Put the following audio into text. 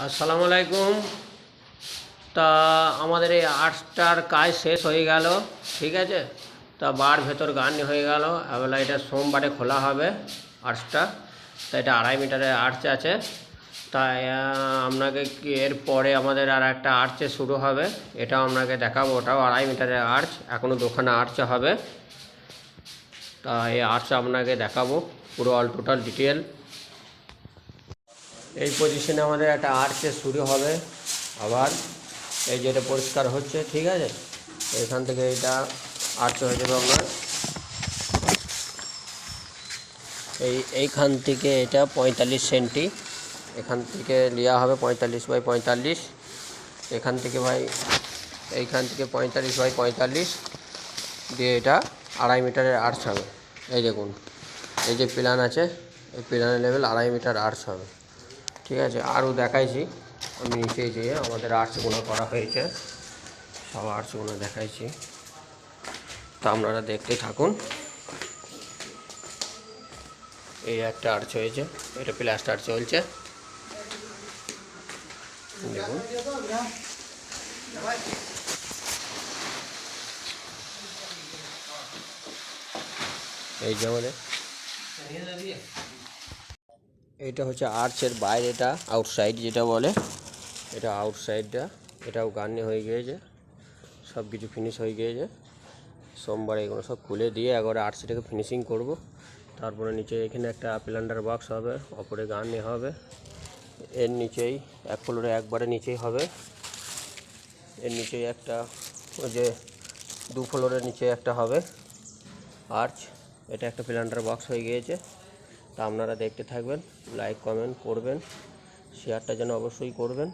আসসালামু আলাইকুম। তা আমাদের এই আর্টসটার কাজ শেষ হয়ে গেল, ঠিক আছে? তা বার ভেতর গান হয়ে গেল এবার এটা সোমবারে খোলা হবে আর্টসটা তা এটা আড়াই মিটারের আর্চ আছে। তাই আপনাকে কি এরপরে আমাদের আর একটা আর্চে শুরু হবে, এটাও আপনাকে দেখাবো, ওটাও আড়াই মিটারের আর্চ এখনও দোকানে আর্চে হবে। তা এই আর্চ আপনাকে দেখাবো, পুরো অল টোটাল ডিটেল এই পজিশনে আমাদের একটা আর্চে শুরু হবে। আবার এই যে এটা পরিষ্কার হচ্ছে, ঠিক আছে? এখান থেকে এটা আর্চ হয়ে যাবে আপনার এই, এইখান থেকে এটা পঁয়তাল্লিশ সেন্টি এখান থেকে নেওয়া হবে পঁয়তাল্লিশ বাই পঁয়তাল্লিশ। এখান থেকে ভাই, এইখান থেকে পঁয়তাল্লিশ বাই পঁয়তাল্লিশ দিয়ে এটা আড়াই মিটারের আর্চ হবে। এই দেখুন, এই যে প্ল্যান আছে, এই প্ল্যানের লেভেল আড়াই মিটার আর্চ হবে। ঠিক আছে, আরও দেখাইছি। আমি নিচে যেয়ে আমাদের আর্টসগুলো করা হয়েছে, সব আর্টসগুলো দেখাইছি। তা আপনারা দেখতে থাকুন। এই একটা আর্চ হয়েছে, এটা প্লাস্টার চলছে। দেখুন। এই যে আমাদের। এটা হচ্ছে আর্চের বাইরেটা আউটসাইড যেটা বলে। এটা আউটসাইডটা এটাও গান্নে হয়ে গিয়েছে। সব কিছু ফিনিশ হয়ে গিয়েছে। সোমবার এগুলো সব খুলে দিয়ে একবারে আর্চটাকে ফিনিশিং করব। তারপরে নিচে এখানে একটা প্ল্যান্ডার বক্স হবে, ওপরে গান্নে হবে। এর নিচেই, এক ফ্লোরে একবারে নিচেই হবে। এর নিচেই একটা, ওই যে দু ফ্লোরের নিচে একটা হবে আর্চ। এটা একটা প্ল্যান্ডার বক্স হয়ে গিয়েছে। তা আপনারা দেখতে থাকবেন লাইক কমেন্ট করবেন শেয়ারটা যেন অবশ্যই করবেন।